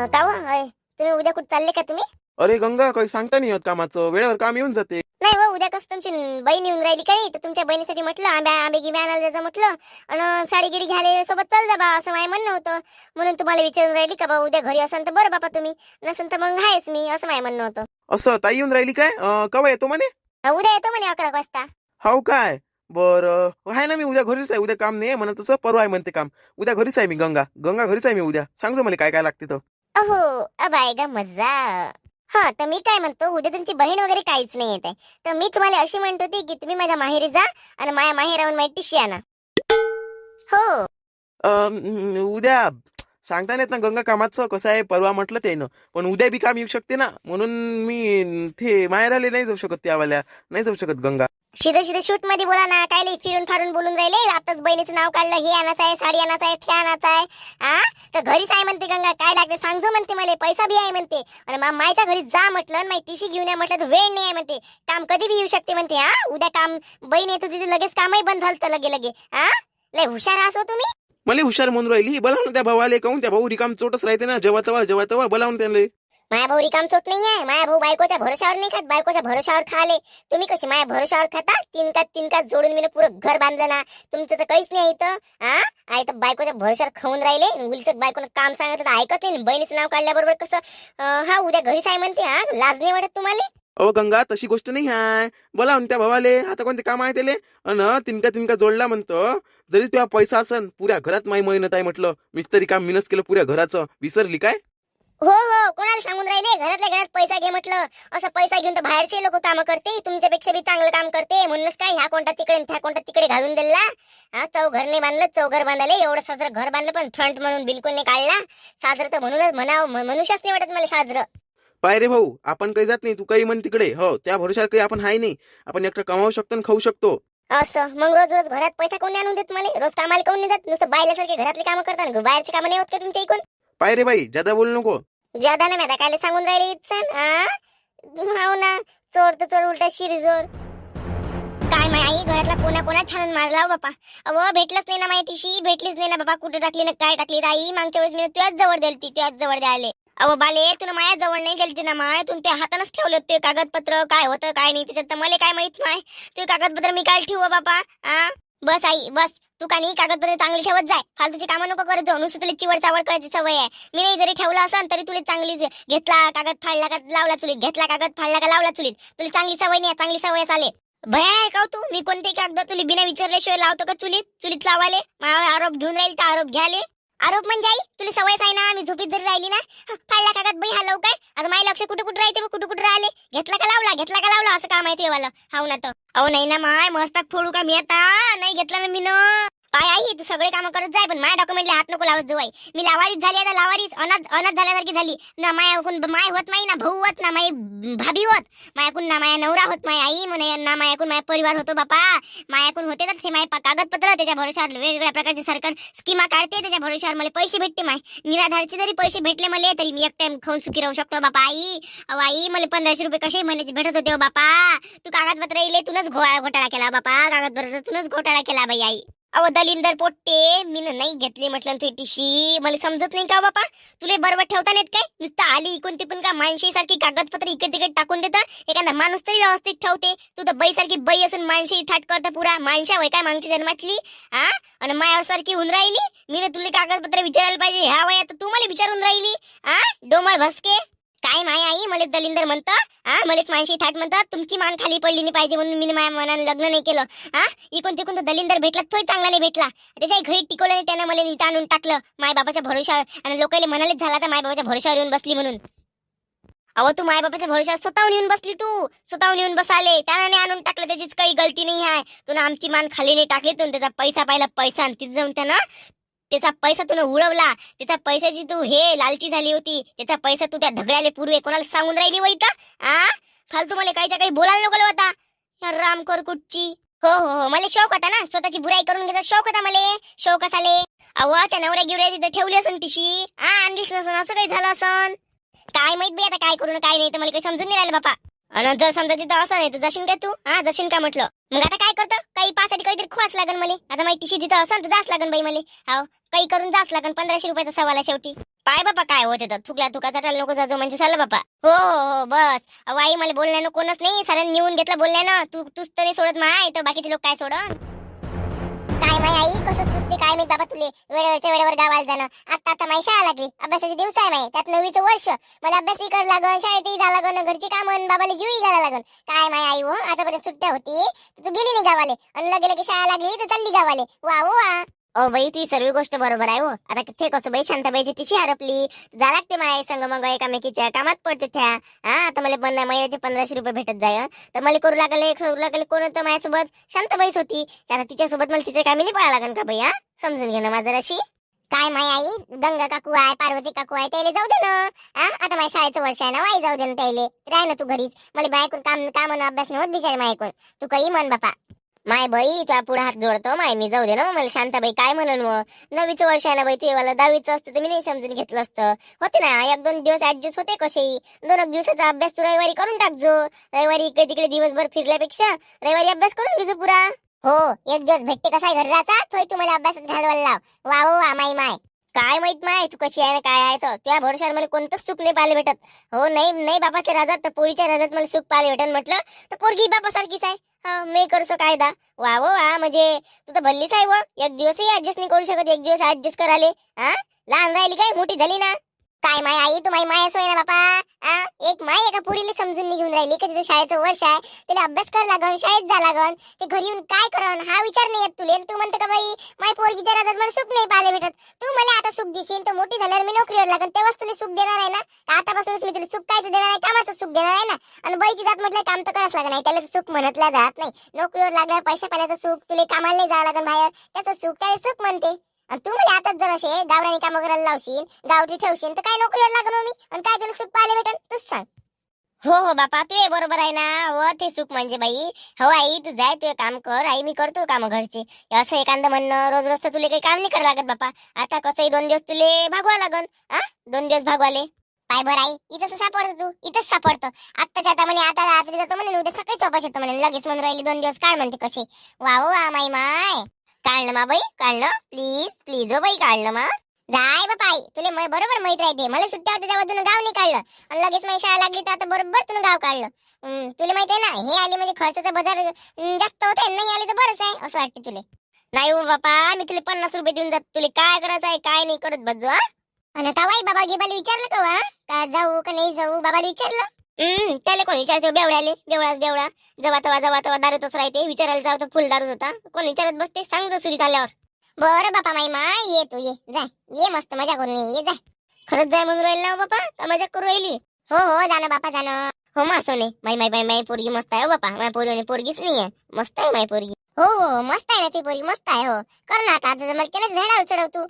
हो? तुम्ही उद्या कुठे चालले का तुम्ही? अरे गंगा काही सांगता नाही येत कामाचं. वेळेवर काम येऊन जाते. नाही हो उद्या कसं तुमची बहीण येऊन राहिली का नाही? तर तुमच्या बहिणीसाठी म्हटलं आंब्या आंबे गिबे आणायला जायचं म्हटलं. आणि साडी गिडी घ्यायला सोबत चाल जा बा असं माझं म्हणणं होतं. म्हणून तुम्हाला विचारून राहिली का बा उद्या घरी असाल तर बरं बापा तुम्ही. नसेल तर मग आहेच मी असं माझं म्हणणं होतं. असं ताई येऊन राहिली काय? अं, केव्हा येतो म्हणे? उद्या येतो म्हणे अकरा वाजता. हाव काय? बर. आहे ना मी उद्या घरीच आहे. उद्या काम नाही म्हणत तसं परवा आहे म्हणते काम. उद्या घरीच आहे मी गंगा. गंगा घरीच आहे मी उद्या. सांगतो मला काय काय लागते तर. अहो अब आएगा मजा हा तर मी काय म्हणतो उद्या तुमची बहीण वगैरे काहीच नाही येत आहे. तर मी तुम्हाला अशी म्हणत होती की तुम्ही माझ्या माहेरी जा आणि माझ्या माहेरावून माझी टिशी आणा. हो. अं, उद्या सांगता येत ना गंगा कामाचं कसं आहे परवा म्हटलं त्यानं. पण उद्या बी काम येऊ शकते ना. म्हणून मी ते माहेराले नाही जाऊ शकत त्यावाल्या. नाही जाऊ शकत गंगा. शिदे शिदे शूटमध्ये बोला ना काय लई फिरून फारून बोलून राहिले? आताच बहिणीचं नाव काढलं हे आणायचं आहे साडी आणायचं आहे ते आणायचं आहे. हा तर घरीच आहे म्हणते गंगा काय लागते सांगतो म्हणते मला पैसा बी आहे म्हणते. आणि मा- मायच्या घरी जा म्हटलं आणि माझी टिशी घेऊन या म्हटलं तर वेळ नाही आहे म्हणते. काम कधी बी येऊ शकते म्हणते हा उद्या काम बहीण येतो तिथे लगेच कामही बंद झालं तर लगे लगे. हा लय हुशार असो हो तुम्ही. मला हुशार म्हणून राहिली बोलावून त्या भावाले काहून त्या भाऊ रिकाम चोटच राहते ना जेव्हा तेव्हा जेव्हा तेव्हा बोलावून त्यांना माया भाऊ रिकाम चोट नाही आहे माया भाऊ बायकोच्या भरोशावर नाही खात बायकोच्या भरोशावर खाले तुम्ही कशी माया भरोशावर खाता? तिनकात तिनकात जोडून मी पुरं घर बांधलं ना. तुमचं तर काहीच नाही इथं हा आहे तर बायकोच्या भरोशावर खाऊन राहिले. उलचक बायकोनं काम सांगितलं तर ऐकत नाही. बहिणीचं नाव काढल्याबरोबर कसं हा उद्या घरीच आहे म्हणते हा? लाज नाही वाटत तुम्हाला? अहो गंगा तशी गोष्ट नाही आहे बोला त्या भावाले आता कोणते काम आहे त्याले? अन तिनका तिनका जोडला म्हणतो जरी तुझा पैसा असन पुऱ्या घरात माही मेहनत आहे म्हटलं. मिस्तरी काम मिनस केलं पुऱ्या घराचं. विसरली काय? हो हो कोणाला सांगून राहिले? घरातल्या घरात पैसा घे म्हटलं. असं पैसा घेऊन तर बाहेरचे लोक काम करते. तुमच्यापेक्षा बी चांगलं काम करते. म्हणूनच काय ह्या कोणता तिकडे त्या कोणता तिकडे घालून दिला? हा चौ घर नाही बांधलं चौ घर बांधाले एवढं साजरं घर बांधलं पण फ्रंट म्हणून बिलकुल नाही काढला. साजरं तर म्हणूनच म्हणावं मनुष्यच नाही वाटत मला साजरं. पाय रे भाऊ आपण काही जात नाही. तू काही म्हण तिकडे. हो त्या भरोशावर काही आपण हाय नाही. आपण एकटं कमावू शकतो आणि खाऊ शकतो. असं. मग रोज रोज घरात पैसा कोण आणून देत मला? रोज कामाला कोण नाही जात? नुसतं बायल्यासारखे घरातले कामं करतात बाहेरचे कामं नाही होत का तुमच्या इकडून? पाय रे बाई जादा बोलू नको. ज्यादा ना माहिती काय सांगून राहिले इथसन हाव ना. चोर तर चोर उलटा शिरीजोर. काय माय आई घरातला कोणा कोणा छान मारला हो बापा. अव भेटलंच नाही ना माहितीशी भेटलीच नाही ना बाबा कुठे टाकली ना काय टाकली? आई मागच्या वेळेस मी तुझ्याच जवळ दिलती तुझ्याच जवळ द्यायले. अहो बाले तुला माझ्या जवळ नाही दिलती ना माय. तुला ते हातानच ठेवलं ते कागदपत्र. काय होतं काय नाही त्याच्यात तर मला काय माहीत माय. ते कागदपत्र मी काय ठेवू हो बापा. आ? बस आई बस. तू का नाही कागदपत्र चांगली ठेवत जाय? फालतूची कामं नको करत जाऊ. नुसतं तुला चिवड चावड करायची सवय आहे. मी नाही जरी ठेवला असन तरी तुला चांगली घेतला कागद फाडला का लावला चुलीत. घेतला कागद फाडला का लावला चुलीत. तुला चांगली सवय नाही चांगली सवय चाले भया आहे का हो तू? मी कोणते कागद तुला बिना विचारल्याशिवाय लावतो का चुलीत? चुलीत लावाले माझ्यावर आरोप घेऊन राहील तर आरोप घ्याले. आरोप म्हणजे आई तुला सवयच आहे ना मी झोपीत जरी राहिली ना फाडला कागद बाई हा काय? आता माझ्या लक्ष कुठे कुठे राहते कुठे कुठे राहिले? घेतला का लावला घेतला का लावला असं काम आहे ते वाला. हाव ना तो. अहो नाही ना माय मस्त फोडू का मी आता? नाही घेतला ना मी न पाय आई तू सगळे काम करत जाय पण माझ्या डॉक्युमेंटला हात नको लावत जाऊ आई. मी लावारीच झाली आता लावारीच अनाथ अनाथ झाल्यासारखी झाली. ना मायाकून माय होत नाही ना भाऊ होत ना माई भाभी होत. मायाकून ना माया नवरा होत माय आई म्हणे ना मायाकून माया परिवार होतो बापा. मायाकून होते तर ते माय कागदपत्र त्याच्या भरोशावर वेगवेगळ्या प्रकारचे सरकार स्कीमा काढते त्याच्या भरोशावर मला पैसे भेटते माय. निराधारचे जरी पैसे भेटले मला तरी मी एक टाइम खाऊन सुखी राहू शकतो बापा आई. अहो आई मला पंधराशे रुपये कसे महिन्याचे भेटत होते हो बापा. तू कागदपत्र इले तुनच घोळा घोटाळा केला बापा. कागदपत्र तुनच घोटाळा केला बाई आई. अव दलिंदर पोट्टे मी नाही घेतली म्हटलं तुझी टिशी. मला समजत नाही का हो बापा? तुले बरोबर ठेवता नाहीत काय? नुसतं आली इकून तिकून का माणशी सारखी कागदपत्र इकडे तिकडे टाकून देतं? एखादा माणूस तरी व्यवस्थित ठेवते. तू तर बाई सारखी बाई असून माणशी थाट करता पुरा. माणशा वय काय माणशी जन्मातली? हा आणि मायासारखी होऊन राहिली? मी तुला कागदपत्र विचारायला पाहिजे. ह्या वयात तू मला विचारून राहिली? हा डोमळ भसके. काय माय आई? मलेच दलिंदर म्हणतं हा मलाच माणशी थाट म्हणतात तुमची मान खाली पडली नाही पाहिजे म्हणून मी माझ्या मनाने लग्न नाही केलं. हा इकून तिकून तो दलिंदर भेटला तोही चांगला नाही भेटला. त्याच्या घरी टिकवलं नाही त्यानं मला नीट आणून टाकलं. माय बापाच्या भरोशावर आणि लोकांना म्हणालेच झाला तर माय बाबाच्या भरोशावर येऊन बसली म्हणून. अहो तू माय बाबाच्या भरोशावर स्वतःहून येऊन बसली तू. स्वतःहून येऊन बसाले. त्याने आणून टाकलं त्याचीच काही गलती नाही आहे. तुला आमची मान खाली नाही टाकली तू त्याचा पैसा पाहिला पैसा आणि तिथे जाऊन त्यानं त्याचा पैसा तुला उडवला त्याचा पैशाची तू हे लालची झाली होती त्याचा पैसा तू त्या धगड्याले पूर्वे कोणाला सांगून राहिली वैता आ? फालतू मला काहीच्या काही बोलायला नको होता या रामकर कुठची हो हो हो मला शौक होता ना स्वतःची बुराई करून घ्यायचा शौक होता मला. शौक असाले. अव त्या नवऱ्या गिवऱ्या तिथे ठेवली असन तिशी. आ आणलीच नसन असं काही झालं असन? काय माहीत बी आता काय करून काय नाही तर मला काही समजून नाही राहिलं बापा. आणि जर समजा तिथं असं नाही तर जशीन का तू? हा जशीन का म्हटलं? मग आता काय करतं? काही पासाठी काहीतरी खुवाच लागन मला. आता माहिती टिशी तिथं असं तर जाच लागन बाई मला. हाव काही करून जाच लागन पंधराशे रुपयाचा सवाल आहे शेवटी. पाय बापा काय होते तर थुकल्या थुकाचा टाल नको जाजो म्हणजे. झालं बापा. हो, हो हो बस. अहो, आई मला बोलण्यानं कोणच नाही. साऱ्यांनी निवून घेतलं बोलण्यानं. तू तूच तरी सोडत माय तर बाकीचे लोक काय सोडत माय आई कसं सुचते काय मी बाबा तुले? वेळेवरच्या वेळेवर गावाला जाणं. आता आता माही शाळा लागली. अभ्यासाचे दिवस आहे माय त्यात नवीचं वर्ष. मला अभ्यासही कर लागन शाळेतही जा लागन घरची कामं बाबाला जीवही घाला लागन. काय माय आई हो? आतापर्यंत सुट्ट्या होती. तू गेली नाही गावाले. आणि गेलं की शाळा लागली तर चालली गावाले. वा वा. ओ बाई तुझी सर्व गोष्ट बरोबर आहे हो. आता ते कसं बाई शांताबाईची टिशी हरपली. जा लागते माय संग मग एकामेकीच्या कामात पडते त्या. हा आता मला पंधरा महिन्याचे पंधराशे रुपये भेटत जाय तर मला करू लागले करू लागले कोण होतं माझ्यासोबत? शांताबाईच होती. आता तिच्यासोबत मला तिच्या कामी पळा लागेल का बाई हा? समजून घे ना माझं अशी काय माय आई? गंगा काकू आहे पार्वती काकू आहे त्याला जाऊ दे ना. हा आता माझ्या शाळेचं वर्ष आहे ना वाई जाऊ दे ना त्याला. राह ना तू घरीच. मला बायकून काम काम अभ्यास नव्हत बिचारे मायकून. तू काही म्हण बापा. माय बाई तुला पुढे हात जोडतो माय मी जाऊ दे ना मला शांताबाई काय म्हणून मग? नवीचं वर्ष आहे ना बाई ते मला दहावीचं असतं तर मी नाही समजून घेतलं असतं. होते ना एक दोन दिवस ऍडजस्ट होते कसेही दोन एक दिवसाचा अभ्यास तू रविवारी करून टाकजो रविवारी इकडे तिकडे दिवसभर फिरल्यापेक्षा रविवारी अभ्यास करून घेजो पुरा. हो एक दिवस भेटते कसा घर जाता तोय तुम्हाला अभ्यासात घालवायला लाव. वा हो वा माई माय. काय माहीत माय तू कशी आहे ना काय आहे तर. त्या भरोशावर मला कोणतंच सुख नाही पाहायला भेटत. हो नाही नाही बापाच्या राजात तर पोरीच्या राजात मला सुख पाहायला भेटत म्हटलं तर पोरगी बापासारखीच आहे. हा मी करसो कायदा. वा वो वा म्हणजे तू तर भल्लीच आहे व. एक दिवसही ऍडजस्ट नाही करू शकत एक दिवस ऍडजस्ट कराले हा? लहान राहिली काय? मोठी झाली ना? काय my I? Tu my my सोय ना बापा? आ? एक माय एका पुरीला समजून निघून राहिली का तिचं शाळेचं वर्ष आहे. तिला अभ्यास कर लागन शाळेत जा लागन. ते घरी येऊन काय करावं हा विचार नाही येत तुले. तू म्हणतो का बाई माय पोरगीच्या राजात मला सुख नाही पाहायला भेटत तू मला आता सुख देशील तर मोठी झाल्यावर मी नोकरीवर लागन. तेव्हाच तुला सुख देणार आहे ना? आतापासूनच मी तुला सुख काय देणार आहे कामाचं सुख देणार आहे ना? आणि बाईची जात म्हटलं काम तर करावंच लागणार त्याला सुख म्हणतला जात नाही. नोकरीवर लागल्यावर पैशा पाण्याचं सुख तुला कामाला नाही जावं लागन बाहेर. त्याचं सुख त्याला सुख म्हणते. तू मला आताच जर असे गावरानी कामं करायला लावशील गावठी ठेवशील तर काय नोकरीवर लागन हो मी? आणि काय तुला सुख पाहायला भेटन तूच सांग. हो हो बापा तू बरोबर आहे ना. हो ते सुख म्हणजे बाई. हो आई तू जाय तू काम कर. आई मी करतो काम घरचे. असं एखादं म्हणणं रोज रोज तर तुला काही काम नाही करावं लागत बापा. आता कसंही दोन दिवस तुले भागवा लागन हा दोन दिवस भागवाले. पाय बर आई. इथंच सापडतो तू. इथंच सापडतो. आत्ताच्या आता म्हणे आता रात्री जातो म्हणे उद्या सकाळी चौपाश येतो म्हणे. लगेच म्हणून राहिली दोन दिवस काढ म्हणते कसे. वा वा माई माय. काढलं मा बाई काढलं. प्लीज प्लीज हो बाई काढलं मा. जाय बाई आई तुले बरोबर माहीत राहते. मला सुट्ट्या होत्या तेव्हा तुला गाव नाही काढलं. आणि लगेच माझी शाळा लागली तर आता बरोबर तुला गाव काढलं. तुला माहिती आहे ना हे आले म्हणजे खर्चाचा बाजार जास्त होते नाही आले तर बरंच आहे असं वाटतं तुले. नाही हो बापा मी तुला पन्नास रुपये देऊन जात तुला काय करायचं आहे काय नाही करत बस हा. आणि तवाई बाबा गेबाला विचारलं का वा? का जाऊ का नाही जाऊ? बाबाला विचारलं. हम्म त्याला कोण विचारतो बेवड्याले बेवळाच बेवडा जवा तवा जवा तवा दारूतच राहते विचारायला जाऊ तर फुल दारूच होता. कोण विचारत बसते सांग जो सुरीत आल्यावर. बरं बापा माई मा ये तू ये जा ये मस्त मजा करून ये जा. खरंच जाय म्हणून राहील ना हो बापा का मजा करू राहिली? हो हो जाणं बापा जाणं. हो मा सोने माई माई माई माई पोरगी मस्त आहे हो बापा माय पोरी पोरगीच नाही आहे मस्त आहे माई पोरगी. हो हो मस्त आहे ना ती पोरगी मस्त आहे हो. कर ना आता आता मला चढव तू.